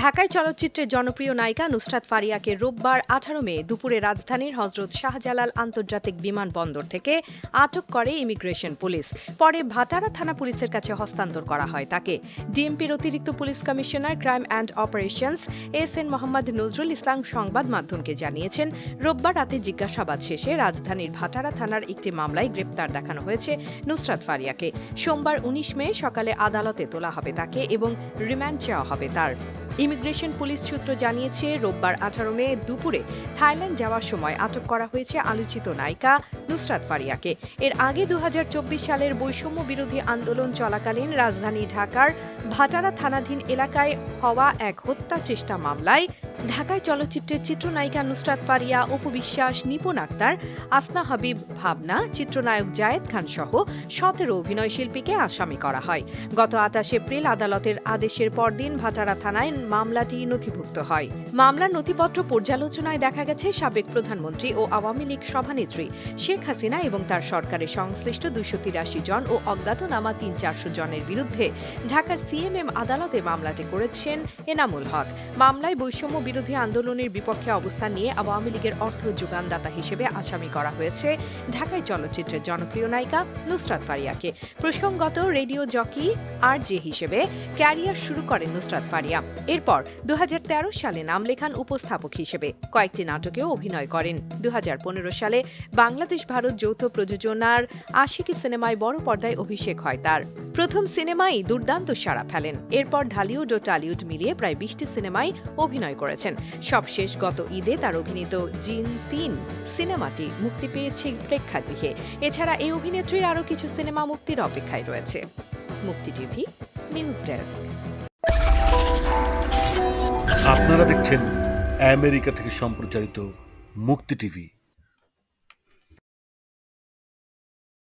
ঢাকায় চলচ্চিত্রের জনপ্রিয় নায়িকা নুসরাত ফারিয়াকে রোববার আঠারো মে দুপুরে রাজধানীর হজরত শাহজালাল আন্তর্জাতিক বিমানবন্দর থেকে আটক করে ইমিগ্রেশন পুলিশ। পরে ভাটারা থানা পুলিশের কাছে হস্তান্তর করা হয় তাকে। ডিএমপির অতিরিক্ত police commissioner crime and operations S N Mohammad Nazrul Islam সংবাদ মাধ্যমকে জানিয়েছেন, রোববার রাতে জিজ্ঞাসাবাদ শেষে রাজধানীর ভাটারা থানার একটি মামলায় গ্রেপ্তার দেখানো হয়েছে নুসরাত ফারিয়াকে। সোমবার উনিশ মে সকালে আদালতে তোলা হবে তাকে এবং রিমান্ড চাওয়া হবে তার। ইমিগ্রেশন পুলিশ সূত্র জানিয়েছে, রোববার আঠারো মে দুপুরে থাইল্যান্ড যাওয়ার সময় আটক করা হয়েছে আলোচিত নায়িকা নুসরাত ফারিয়াকে। এর আগে দু হাজার চব্বিশ সালের বৈষম্য বিরোধী আন্দোলন চলাকালীন রাজধানী ঢাকার ভাটারা থানাধীন এলাকায় হওয়া এক হত্যা চেষ্টা মামলায় ঢাকায় চলচ্চিত্রের চিত্রনায়িকা নুসরাত ফারিয়া, অপু বিশ্বাস নিপুণ আক্তার, আসনা হাবিব ভাবনা, চিত্রনায়ক জায়েদ খান সহ সতেরো অভিনয় শিল্পীকে আসামি করা হয়। গত আটাশ এপ্রিল আদালতের আদেশের পরদিন ভাটারা থানায় মামলাটি নথিভুক্ত হয়। মামলার নথিপত্র পর্যালোচনায় দেখা গেছে সাবেক প্রধানমন্ত্রী ও আওয়ামী লীগ সভানেত্রী শেখ হাসিনা এবং তার সরকারের সংশ্লিষ্ট দুইশো তিরাশি জন ও অজ্ঞাতনামা তিন চারশো জনের বিরুদ্ধে ঢাকার সিএমএম আদালতে মামলাটি করেছেন এনামুল হক। মামলায় বৈষম্য বিরোধী আন্দোলনের বিপক্ষে অবস্থান নিয়ে আওয়ামী লীগের অর্থ যোগানদাতা হিসেবে আসামি করা হয়েছে ঢাকায় চলচ্চিত্রের জনপ্রিয় নায়িকা নুসরাত ফারিয়াকে। প্রসঙ্গত, রেডিও জকি আর জে হিসেবে ক্যারিয়ার শুরু করেন নুসরাত ফারিয়া। এরপর দু হাজার তেরো সালে নাম লেখান উপস্থাপক হিসেবে কয়েকটি নাটকেও অভিনয় করেন। দু হাজার পনেরো সালে বাংলাদেশ ভারত যৌথ প্রযোজনার আশিকি সিনেমায় বড় পর্দায় অভিষেক হয় তার। প্রথম সিনেমাই দুর্দান্ত সাড়া ফেলেন। এরপর ঢালিউড ও টালিউড মিলিয়ে প্রায় বিশটি সিনেমায় অভিনয় করেছেন। সবশেষ গত ঈদে তার অভিনীত জিন তিন সিনেমাটি মুক্তি পেয়েছে প্রেক্ষাগৃহে। এছাড়া এই অভিনেত্রীর আরও কিছু সিনেমা মুক্তির অপেক্ষায় রয়েছে। মুক্তি টিভি, নিউজ ডেস্ক। আপনারা দেখছেন আমেরিকা থেকে সম্প্রচারিত মুক্তি টিভি।